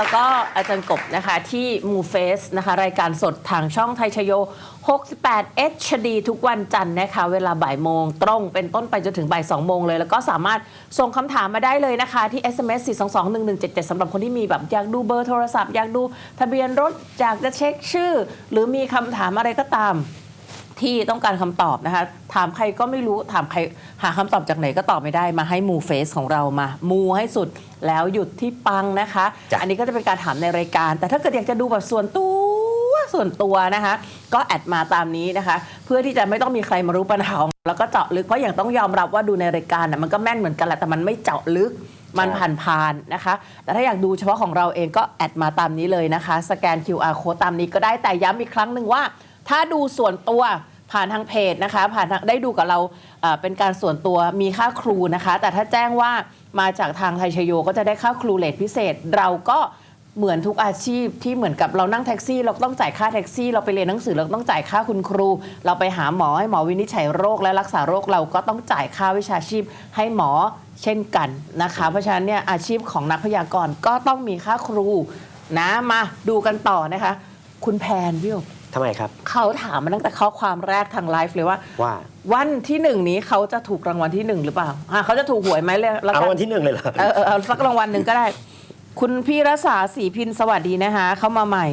แล้วก็อาจารย์กบนะคะที่มูเฟสนะคะรายการสดทางช่องไทยชโย 68 HD ทุกวันจันทร์นะคะ เวลาบ่ายโมงตรงเป็นต้นไปจนถึงบ่าย2โมงเลย แล้วก็สามารถส่งคำถามมาได้เลยนะคะ ที่ SMS 4221177สำหรับคนที่มีแบบอยากดูเบอร์โทรศัพท์ อยากดูทะเบียนรถอยากจะเช็คชื่อ หรือมีคำถามอะไรก็ตาม ที่ต้องการคำตอบนะคะ ถามใครก็ไม่รู้ถามใครหาคำตอบจากไหนก็ตอบไม่ได้มาให้มูเฟสของเรามา มูให้สุดแล้วหยุดที่ปังนะคะจ้ะอันนี้ก็จะเป็นการถามในรายการ แต่ถ้าเกิดอยากจะดูแบบส่วนตัวส่วนตัวนะคะ ก็แอดมาตามนี้นะคะ เพื่อที่จะไม่ต้องมีใครมารู้ปัญหาของเราแล้วก็เจาะลึกเพราะอย่างต้องยอมรับว่าดูในรายการน่ะมันก็แม่นเหมือนกันแหละแต่มันไม่เจาะลึกมันผ่านผ่านๆนะคะ แต่ถ้าอยากดูเฉพาะของเราเองก็แอดมาตามนี้เลยนะคะ สแกน QR code ตามนี้ก็ได้แต่ย้ำอีกครั้งหนึ่งว่า ถ้าดูส่วนตัว ผ่านทางเพจนะคะ ผ่านทางได้ดูกับเราเป็นการส่วนตัวมีค่าครูนะคะ แต่ถ้าแจ้งว่ามาจากทางไทยชโยก็จะได้ค่าครูเลทพิเศษ เราก็เหมือนทุกอาชีพที่เหมือนกับเรานั่งแท็กซี่ เราต้องจ่ายค่าแท็กซี่ เราไปเรียนหนังสือเราต้องจ่ายค่าคุณครู เราไปหาหมอให้หมอวินิจฉัยโรคและรักษาโรคเราก็ต้องจ่ายค่าวิชาชีพให้หมอเช่นกันนะคะ เพราะฉะนั้นเนี่ยอาชีพของนักพยากรณ์ก็ต้องมีค่าครูนะมาดูกันต่อนะคะ คุณแพนพี่ ทำไมครับ เขาถามมาตั้งแต่ข้อความแรกทางไลฟ์เลยว่า ว่าวันที่หนึ่งนี้เขาจะถูกรางวัลที่หนึ่งหรือเปล่าอะเขาจะถูกหวยไหมเลยแล้วเอากันวันที่หนึ่งเลยเหรอเออเออเอาสักรางวัลหนึ่งก็ได้ คุณพี่รัศาสีพินสวัสดีนะคะ เข้ามาใหม่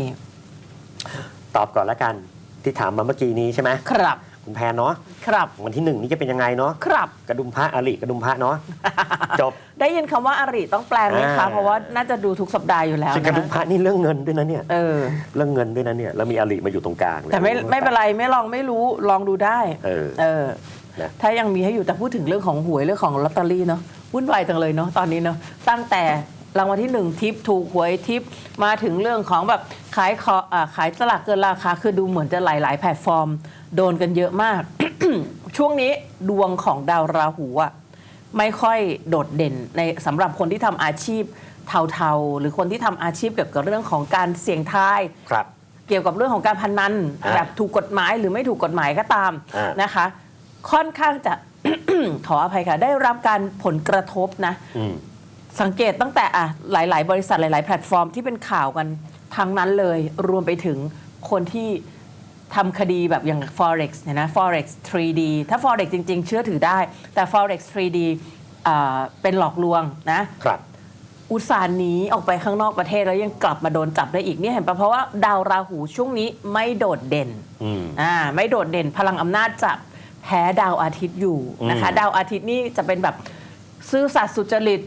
ตอบก่อนละกันที่ถามมาเมื่อกี้นี้ใช่ไหมครับ คุณแพนเนาะครับ วันที่หนึ่งนี้จะเป็นยังไงเนาะครับ กระดุมพระอริกระดุมพระเนาะจบ ได้ยินคำว่าอาริต้องแปลไหมคะ อ่า เพราะว่าน่าจะดูทุกสัปดาห์อยู่แล้วซึ่งกระดุมนะพระนี่เรื่องเงินด้วยนะเนี่ยเออ เรื่องเงินด้วยนะเนี่ยแล้วมีอริมาอยู่ตรงกลางเลยแต่ไม่ไม่เป็นไรไม่ลองไม่รู้ลองดูได้ เออ เออ นะ ถ้ายังมีให้อยู่แต่พูดถึงเรื่องของหวยเรื่องของลอตเตอรี่เนาะวุ่นวายจังเลยเนาะตอนนี้เนาะตั้งแต่รางวัลที่หนึ่งทิปถูกหวยทิปมาถึงเรื่องของแบบขายขออ่าขายสลากเกินราคาคือดูเหมือนจะหลายๆแพลตฟอร์ม โดนกันเยอะมาก ช่วงนี้ดวงของดาวราหูอะไม่ค่อยโดดเด่นในสำหรับคนที่ทำอาชีพเทาๆ หรือคนที่ทำอาชีพเกี่ยวกับเรื่องของการเสี่ยงทายครับ เกี่ยวกับเรื่องของการพนันอ่าแบบถูกกฎหมายหรือไม่ถูกกฎหมายก็ตามอ่านนะคะ ค่อนข้างจะ ขออภัยค่ะ ได้รับการผลกระทบนะอืมสังเกตตั้งแต่อะหลาย ๆ บริษัทหลาย ๆ แพลตฟอร์มที่เป็นข่าวกันทั้งนั้นเลยรวมไปถึงคนที่ ทำคดีแบบอย่าง forex เนี่ยนะ forex 3D ถ้า forex จริง ๆ เชื่อถือได้ แต่ forex 3D อ่าเป็นหลอกลวงนะครับอุตส่าห์หนีออกไปข้างนอกประเทศแล้วยังกลับมาโดนจับได้อีกเนี่ยเห็นปะเพราะว่าดาวราหูช่วงนี้ไม่โดดเด่นอืมอ่าไม่โดดเด่นพลังอำนาจจะแพ้ดาวอาทิตย์อยู่นะคะอืมดาวอาทิตย์นี่จะเป็นแบบซื่อสัตย์สุจริต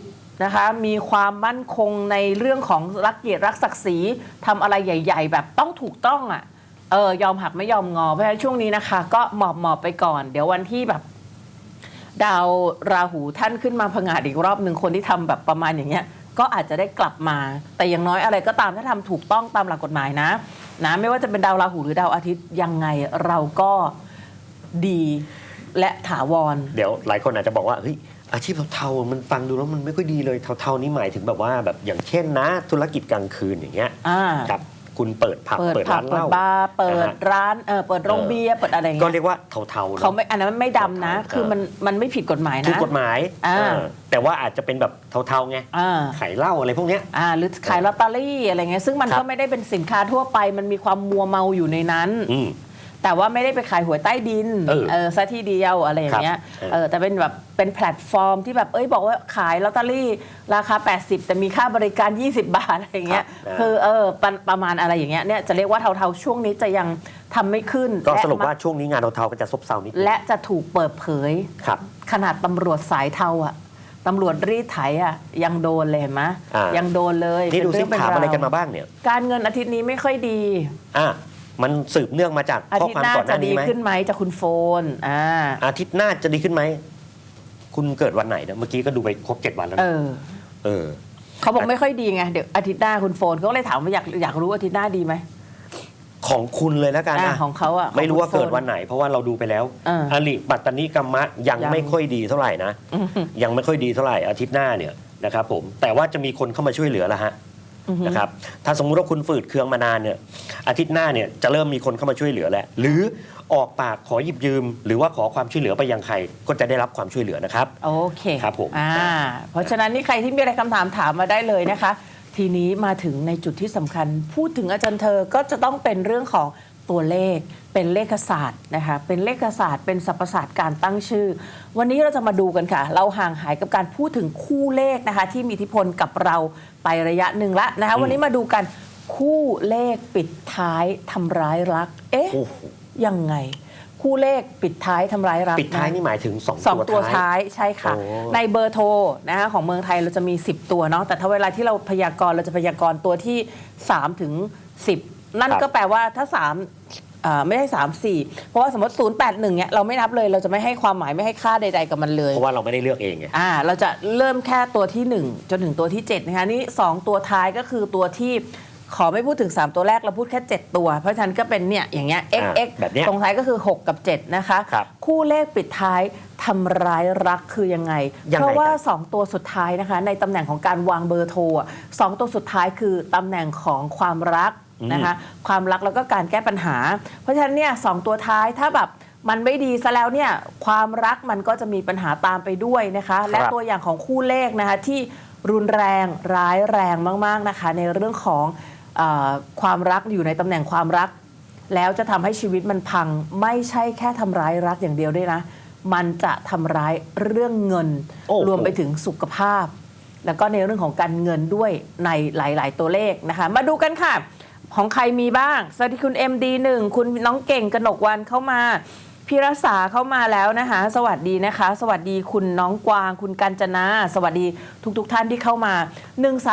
นะคะ มีความมั่นคงในเรื่องของรักเกียรติรักศักดิ์ศรีทำอะไรใหญ่ ๆ แบบต้องถูกต้องอะ เออยอมหักไม่ยอมงอ เพราะฉะนั้นช่วงนี้นะคะ ก็หมอบหมอบๆไปก่อน เดี๋ยววันที่แบบ ดาวราหูท่านขึ้นมาผงาดอีกรอบหนึ่งคนที่ทำแบบประมาณอย่างเงี้ย ก็อาจจะได้กลับมา แต่อย่างน้อยอะไรก็ตามถ้าทำถูกต้องตามหลักกฎหมายนะนะไม่ว่าจะเป็นดาวราหูหรือดาวอาทิตย์ยังไงเราก็ดีและถาวร เดี๋ยวหลายคนอาจจะบอกว่าเฮ้ยอาชีพเทาๆมันฟังดูแล้วมันไม่ค่อยดีเลยเทาๆนี่หมายถึงแบบว่าแบบอย่างเช่นนะ ธุรกิจกลางคืนอย่างเงี้ยอ่าครับ คุณเปิดผับเปิดเปิดผับร้านเหเปิดล้าบาร์เปิดนะฮะ ร้านเออเปิดโรงเบียร์เปิดอะไรอย่างก็เงี้ยเรียกว่าเทาๆเนอะเขาไม่อันนั้นไม่ดำนะเทาๆคือมันมันไม่ผิดกฎหมายถูกนะกฎหมายอ่า เออแต่ว่าอาจจะเป็นแบบเทาๆไงอ่า ขายเหล้าอะไรพวกเนี้ย อ่าหรือขายลอตเตอรี่อะไรเงี้ยซึ่งมันครับ ก็ไม่ได้เป็นสินค้าทั่วไป มันมีความมัวเมาอยู่ในนั้น อืม แต่ว่าไม่ได้ไปขายหวยใต้ดินเออเออซะทีเดียวอะไรอย่างเงี้ยครับเออแต่เป็นแบบเป็นแพลตฟอร์มที่แบบเอ้ยบอกว่าขายลอตเตอรี่ราคา 80 แต่มีค่าบริการ 20 บาทอะไรอย่างเงี้ยครับคือเออประประมาณอะไรอย่างเงี้ยเนี่ยจะเรียกว่าเทาๆช่วงนี้จะยังทำไม่ขึ้นก็และสรุปว่าช่วงนี้งานเทาๆก็จะซบเซานิดนึงและจะถูกเปิดเผยครับขนาดตำรวจสายเทาอะตำรวจรีดไถอะยังโดนเลยเห็นไหมอ่ายัยังโดนเลยนี่ดูซิเป็ถามอะไรกันวมาบ้างเนี่ย การเงินอาทิตย์นี้ไม่ค่อยดีอะ มันสืบเนื่องมาจากอาข้อทิตควาย์มหน้าก่อนหจะน้าดีนี้ไหมขึ้นไหมจากคุณโฟนอ่าอาทิตย์หน้าจะดีขึ้นไหมคุณเกิดวันไหนเนี่ยเมื่อกี้ก็ดูไปครบเจ็ดวันแล้วเอนะอเออ เขาบอกไม่ค่อยดีไงเดี๋ยวอาทิตย์หน้าคุณโฟนเขาก็เลยถามว่าอยากอยากรู้อาทิตย์หน้าดีไหมของคุณเลยแล้วกันอ่านะของเขาอะไม่รู้ว่าของคุณเกิดวันไหน เพราะว่าเราดูไปแล้วเอออลิปัตตนิกัมมะยังยัง ไม่ค่อยดีเท่าไหร่นะยังไม่ค่อยดีเท่าไหร่อาทิตย์หน้าเนี่ยนะครับผมแต่ว่าจะมีคนเข้ามาช่วยเหลือแล้วฮะอือฮึ นะครับถ้าสมมุติว่าคุณฝืดเคืองมานานเนี่ยอาทิตย์หน้าเนี่ยจะเริ่มมีคนเข้ามาช่วยเหลือแล้วหรือออกปากขอหยิบยืม หรือว่าขอความช่วยเหลือไปยังใครก็จะได้รับความช่วยเหลือนะครับ โอเคครับผมอ่าเพราะฉะนั้นนี่ใครที่มีอะไรคำถามถามมาได้เลยนะคะ ทีนี้มาถึงในจุดที่สำคัญ พูดถึงอาจารย์เธอก็จะต้องเป็นเรื่องของ ตัวเลข เป็นเลขศาสตร์นะคะเป็นเลขศาสตร์เป็นสรรพศาสตร์การตั้งชื่อ วันนี้เราจะมาดูกันค่ะ เราห่างหายกับการพูดถึงคู่เลขนะคะ ที่มีอิทธิพลกับเราไประยะหนึ่งละนะคะ วันนี้มาดูกันคู่เลขปิดท้ายทำร้ายรัก เอ๊ะโอ้โหยังไงคู่เลขปิดท้ายทำร้ายรักปิดท้ายะนี่หมายถึงสองสองตัตัววท้าท้ายยใช่ค่ะโอ้ในเบอร์โทรนะคะของเมืองไทยเราจะมี 10 ตัวเนาะแต่ถ้าเวลาที่เราพยากรณ์เราจะพยากรณ์ตัวที่3ถึง10 นั่นก็แปลว่าถ้า3อ่าไม่ใช่3 4เพราะว่าสมมติ0 8 1เนี่ยเราไม่นับเลยเราจะไม่ให้ความหมายไม่ให้ค่าใด ๆ กับมันเลย เพราะว่าเราไม่ได้เลือกเองไงอ่าเราจะเริ่มแค่ตัวที่1จนถึงตัวที่7นะคะนี่2ตัวท้ายก็คือตัวที่ขอไม่พูดถึง 3 ตัวแรกเราพูดแค่ 7 ตัว เพราะฉะนั้นก็เป็นเนี่ยอย่างเงี้ย x อ่า x แบบเนี้ยตรงท้ายก็คือ 6 กับ 7 นะคะครับคู่เลขปิดท้ายทำร้ายรักคือยังไงยังไงเพราะว่ากัน2ตัวสุดท้ายนะคะ ในตำแหน่งของการวางเบอร์โทรอะสองตัวสุดท้ายคือตำแหน่งของความรัก นะคะความรักแล้วก็การแก้ปัญหา เพราะฉะนั้นเนี่ยสองตัวท้ายถ้าแบบมันไม่ดีซะแล้วเนี่ยความรักมันก็จะมีปัญหาตามไปด้วยนะคะ และครับตัวอย่างของคู่เลขนะคะที่รุนแรงร้ายแรงมาก ๆนะคะ ในเรื่องของเออความรักอยู่ในตำแหน่งความรัก แล้วจะทำให้ชีวิตมันพังไม่ใช่แค่ทำร้ายรักอย่างเดียวด้วยนะ มันจะทำร้ายเรื่องเงินโอ้โหรวมไปถึงสุขภาพ แล้วก็ในเรื่องของการเงินด้วยในหลาย ๆ ตัวเลขนะคะ มาดูกันค่ะ ของใครมีบ้าง สวัสดีคุณ MD1 คุณน้องเก่งกนกวันเข้ามาพิรษาเข้ามาแล้วนะคะ สวัสดีนะคะ สวัสดีคุณน้องกวาง คุณกัญจนา สวัสดีทุกๆท่านที่เข้ามา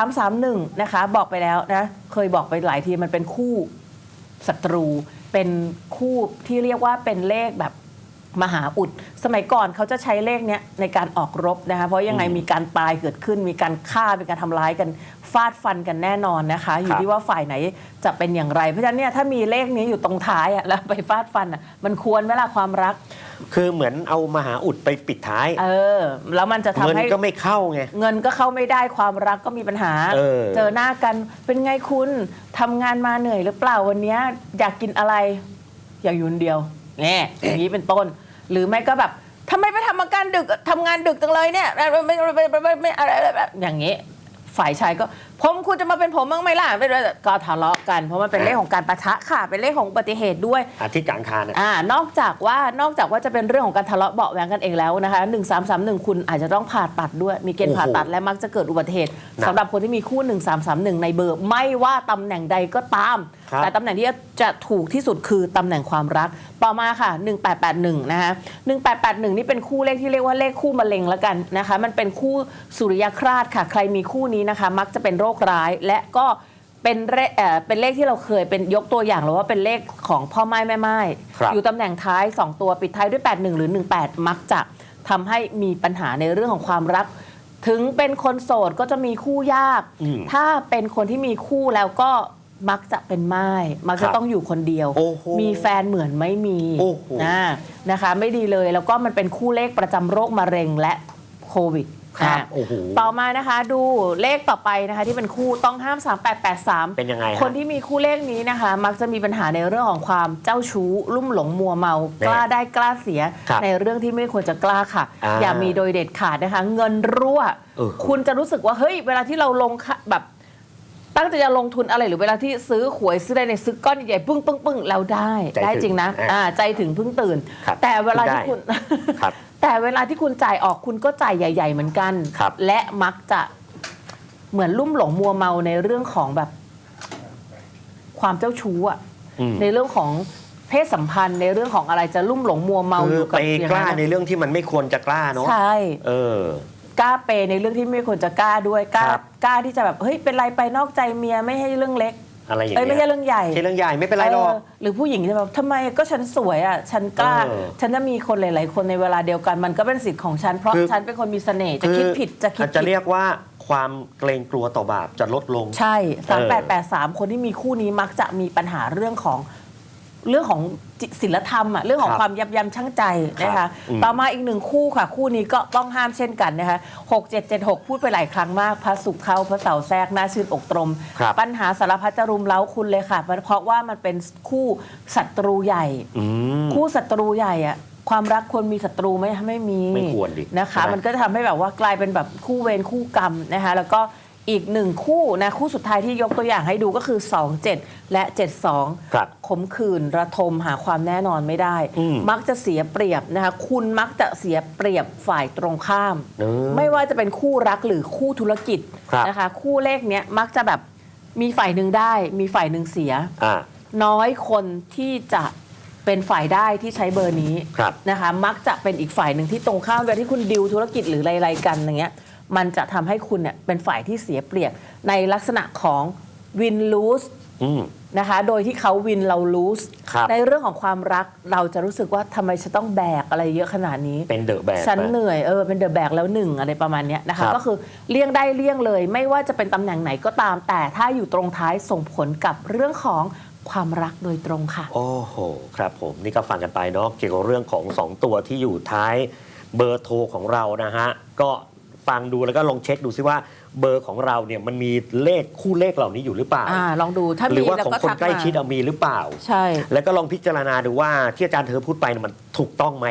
1331 นะคะ บอกไปแล้วนะ เคยบอกไปหลายทีมันเป็นคู่ศัตรู เป็นคู่ที่เรียกว่าเป็นเลขแบบ มหาอุด สมัยก่อนเขาจะใช้เลขเนี้ยในการออกรบนะคะเพราะยังไงอืมมีการตายเกิดขึ้น มีการฆ่ามีการทำร้ายกันฟาดฟันกันแน่นอนนะคะ อยู่ครับที่ว่าฝ่ายไหนจะเป็นอย่างไร เพราะฉะนั้นเนี่ยถ้ามีเลขนี้อยู่ตรงท้ายอะแล้วไปฟาดฟันอะมันควรไหมล่ะความรัก คือเหมือนเอามหาอุดไปปิดท้าย เออ แล้วมันจะทำเงินให้ ก็ไม่เข้าไง เงินก็เข้าไม่ได้ความรักก็มีปัญหาเออเจอหน้ากันเป็นไงคุณทำงานมาเหนื่อยหรือเปล่าวันเนี้ยอยากกินอะไร อยากอยู่คนเดียวแง่อย่างนี้เป็นต้น หรือไม่ก็แบบทำไมไปทำงานดึกทำงานดึกจังเลยเนี่ยไม่ไม่ไม่ไม่อะไรแบบอย่างนี้ ฝ่ายชายก็ ผมคุณจะมาเป็นผมบ้างไหมล่ะไม่ได้ก็ทะเลาะกันเพราะมันเป็นเลขของการประทะค่ะ เป็นเลขของอุบัติเหตุด้วย อาทิตย์กลางคารน่ะอ่านอกจากว่านอกจากว่าจะเป็นเรื่องของการทะเลาะเบาะแวงกันเองแล้วนะคะ1 3 3 1คุณอาจจะต้องผ่าตัดด้วย มีเกณฑ์โอ้โหผ่าตัดและมักจะเกิดอุบัติเหตุหนักสำหรับคนที่มีคู่1 3 3 1ในเบอร์ ไม่ว่าตำแหน่งใดก็ตามครับแต่ตำแหน่งที่จะถูกที่สุดคือตำแหน่งความรัก ต่อมาค่ะ1881นะคะ1881นี่เป็นคู่เลขที่เรียกว่าเลขคู่มะเร็งแล้วกันนะคะมันเป็นคู่สุริยคราสค่ะ ใครมีคู่นี้นะคะ มักจะเป็นโรคร้าย และก็เป็นเลขเอ่อเป็นเลขที่เราเคยเป็นยกตัวอย่างหรือว่าเป็นเลขของพ่อไม้แม่ไม้ครับอยู่ตำแหน่งท้าย 2 ตัวปิดท้ายด้วย 81 หรือ 18 มักจะทำให้มีปัญหาในเรื่องของความรัก ถึงเป็นคนโสดก็จะมีคู่ยาก อืมถ้าเป็นคนที่มีคู่แล้วก็มักจะเป็นไม้มักครัจะบต้องอยู่คนเดียว โอ้โหมีแฟนเหมือนไม่มีโอ้โห นะนะคะ ไม่ดีเลยแล้วก็มันเป็นคู่เลขประจำโรคมะเร็งและโควิด ครับอะโอ้โหต่อมานะคะดูเลขต่อไปนะคะที่เป็นคู่ต้องห้าม 3883 เป็นยังไงฮะคนที่มีคู่เลขนี้นะคะ มักจะมีปัญหาในเรื่องของความเจ้าชู้ ลุ่มหลงมัวเมาแน่กล้าได้กล้าเสีย ครับในเรื่องที่ไม่ควรจะกล้าค่ะ อ่าอย่ามีโดยเด็ดขาดนะคะ เงินรั่ว เออ คุณจะรู้สึกว่าเฮ้ยเวลาที่เราลงค่ะแบบ ตั้งใจจะลงทุนอะไรหรือเวลาที่ซื้อหวยซื้ออะไรในยซื้อก้อนใหญ่ๆปึ้งปึ้งปึ้งแล้วได้ใจถึงได้จริงนะอะอ่าใจถึงเพิ่งตื่น ครับแต่เวลาที่ได้คุณครับแต่เวลาที่คุณจ่ายออกคุณก็จ่ายใหญ่ ๆ เหมือนกัน ครับ และมักจะเหมือนลุ่มหลงมัวเมาในเรื่องของแบบ ความเจ้าชู้อะอืมในเรื่องของเพศสัมพันธ์ในเรื่องของอะไรจะลุ่มหลงมัวเมาอคือยู่กับไปอย่างกล้านั้นในอะเรื่องที่มันไม่ควรจะกล้าเนาะใช่ เออ กล้าเปย์ในเรื่องที่ไม่ควรจะกล้าด้วยกล้าครับ กล้าที่จะแบบเฮ้ยเป็นไรไปนอกใจเมียไม่ให้เรื่องเล็กอะไรอย่างเอ้ยไม่เงี้ใช่ยเรื่องใหญ่ ใช่เรื่องใหญ่ไม่เป็นไรหรอก เออหรือผู้หญิงจะแบบทำไมก็ฉันสวยอะ ฉันกล้า เออฉันจะมีคนหลาย ๆ คนในเวลาเดียวกันมันก็เป็นสิทธิ์ของฉัน เพราะคือ ฉันเป็นคนมีเสน่ห์จะคิดผิดจะคิดอาจจะผิดเรียกว่าความเกรงกลัวต่อบาปจะลดลง ใช่เออ3883คนที่มีคู่นี้มักจะมีปัญหาเรื่องของ เรื่องของจิศิลธรรมอะเรื่องของครับความยับยั้งชั่งใจนะครัคะบอืม ต่อมาอีกหนึ่งคู่ค่ะ คู่นี้ก็ต้องห้ามเช่นกันนะคะ6 7 7 6พูดไปหลายครั้งมาก พระสุขเข้าพระเสาร์แทรกหน้าชื่นอกตรม ครับปัญหาสารพัดจะรุมเร้าคุณเลยค่ะ เพราะว่ามันเป็นคู่ศัตรูใหญ่ อืม คู่ศัตรูใหญ่อะความรักควรมีศัตรูไหมไม่มีไม่ควรดินะคะ ใช่ไหมมันก็จะทำให้แบบว่ากลายเป็นแบบคู่เวรคู่กรรมนะคะแล้วก็ อีกหนึ่งคู่นะคู่สุดท้ายที่ยกตัวอย่างให้ดูก็คือ 27 และ 72ครับขมขื่นระทมหาความแน่นอนไม่ได้ อืมมักจะเสียเปรียบนะคะคุณมักจะเสียเปรียบฝ่ายตรงข้าม เออไม่ว่าจะเป็นคู่รักหรือคู่ธุรกิจครับ นะคะ คู่เลขเนี้ยมักจะแบบมีฝ่ายหนึ่งได้ มีฝ่ายหนึ่งเสีย อ่า น้อยคนที่จะเป็นฝ่ายได้ที่ใช้เบอร์นี้ครับนะคะ มักจะเป็นอีกฝ่ายหนึ่งที่ตรงข้ามเวลาที่คุณดิวธุรกิจหรืออะไรๆกันอย่างเงี้ย มันจะทำให้คุณเนี่ยเป็นฝ่ายที่เสียเปรียบ ในลักษณะของวินลูสอืม นะคะ โดยที่เขาวินเราลูสครับ ในเรื่องของความรักเราจะรู้สึกว่าทำไมฉันต้องแบกอะไรเยอะขนาดนี้ เป็นเดอะแบก ฉันเหนื่อยเออเป็นเดอะแบกแล้วหนึ่งอะไรประมาณเนี้ยนะครัคะ บ ก็คือเลี่ยงได้เลี่ยงเลย ไม่ว่าจะเป็นตำแหน่งไหนก็ตาม แต่ถ้าอยู่ตรงท้ายส่งผลกับเรื่องของความรักโดยตรงค่ะ โอ้โห ครับผม นี่ก็ฟังกันไปเนาะเกี่ยวกับเรื่องของ 2 ตัวที่อยู่ท้ายเบอร์โทรของเรานะฮะ ก็ ฟังดูแล้วก็ลองเช็คดูซิว่าเบอร์ของเราเนี่ยมันมีเลขคู่เลขเหล่านี้อยู่หรือเปล่า อ่าลองดูถ้าหรืมีอว่าแล้วของก็คนทักใกล้มาชิดเอามีหรือเปล่า ใช่ แล้วก็ลองพิจารณาดูว่าที่อาจารย์เธอพูดไปเนี่ยมันถูกต้องไหม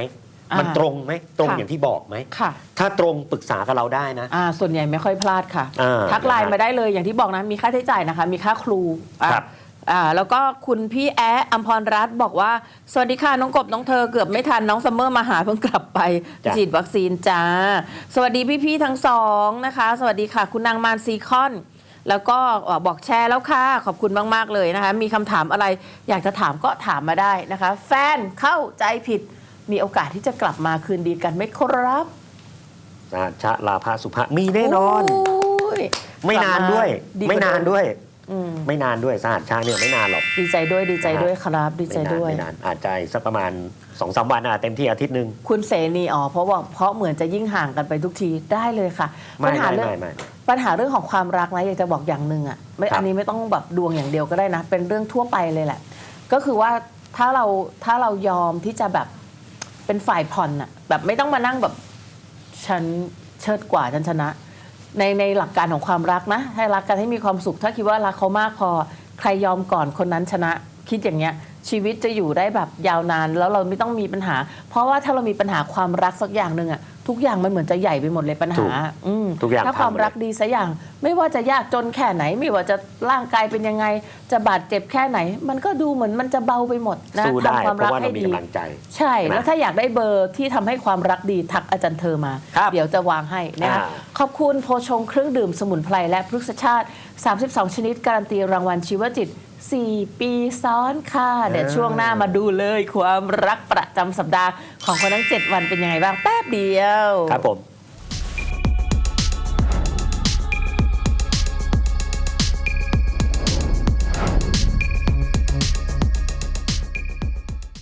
อ่ามัมันตรงไหมตรงค่ะ อย่างที่บอกไหม ค่ะ ถ้าตรงปรึกษากับเราได้นะ อ่าส่วนใหญ่ไม่ค่อยพลาดค่ะ อ่าทักไลน์นะฮะมาได้เลยอย่างที่บอกนะมีค่าใช้จ่ายนะคะ มีค่าครูอะครับ อ่าแล้วก็คุณพี่แอะอัมพรรัตน์บอกว่า สวัสดีค่ะ น้องกบน้องเธอเกือบไม่ทันน้องซัมเมอร์มาหาเพิ่งกลับไปจ้ะ ฉีดวัคซีนจ้า สวัสดีพี่ ๆ ทั้งสองนะคะ สวัสดีค่ะ คุณนางมารซีคอน แล้วก็เอ่อบอกแชร์แล้วค่ะ ขอบคุณมาก ๆ เลยนะคะ มีคำถามอะไร อยากจะถามก็ถามมาได้นะคะ แฟนเข้าใจผิดมีโอกาสที่จะกลับมาคืนดีกันไหมครับนะชะลาภาสุภามีแน่นอน โยไม่นานด้วย กลับมาไม่นานด้วยอืม ไม่นานด้วยสหัสชาเนี่ยไม่นานหรอก ดีใจด้วยดีใจด้วยนะฮะครับดีใจไม่นานด้วยไม่นานอาจจะอีกสักประมาณ2อสวันอะเต็มที่อาทิตย์หนึ่งคุณเสนีอ๋อเพราะว่าเพราะเหมือนจะยิ่งห่างกันไปทุกทีได้เลยค่ะไม่ปัญหาไม่เรื่องไม่ไม่ปัญหาเรื่องของความรักนะอยากจะบอกอย่างหนึ่งอะไม่ครับอันนี้ไม่ต้องแบบดวงอย่างเดียวก็ได้นะ เป็นเรื่องทั่วไปเลยแหละ ก็คือว่าถ้าเราถ้าเรายอมที่จะแบบเป็นฝ่ายผ่อนอะแบบไม่ต้องมานั่งแบบฉันเชิดกว่าฉันชนะ ในในหลักการของความรักนะ ให้รักกันให้มีความสุข ถ้าคิดว่ารักเขามากพอใครยอมก่อนคนนั้นชนะคิดอย่างเงี้ยชีวิตจะอยู่ได้แบบยาวนาน แล้วเราไม่ต้องมีปัญหา เพราะว่าถ้าเรามีปัญหาความรักสักอย่างหนึ่งอะ ทุกอย่างมันเหมือนจะใหญ่ไปหมดเลยปัญถูหากอืมทุกอย่างถ้าความพังหมดเลยรักดีสักอย่าง ไม่ว่าจะยากจนแค่ไหน ไม่ว่าจะร่างกายเป็นยังไง จะบาดเจ็บแค่ไหน มันก็ดูเหมือนมันจะเบาไปหมดนะสู้ได้ทำความเพรักราะว่าให้เรามีดีกำลังใจใช่นะแล้วถ้าอยากได้เบอร์ที่ทำให้ความรักดีทักอาจารย์เธอมาครับเดี๋ยวจะวางให้นะคะอ่าขอบคุณโพชงเครื่องดื่มสมุนไพรและพฤกษชาติ 32 ชนิดการันตีรางวัลชีวจิต 4 ปีซ้อนค่ะ เดี๋ยวช่วงหน้ามาดูเลยความรักประจำสัปดาห์ของคนทั้ง 7 วันเป็นยังไงบ้างแป๊บเดียว ครับผม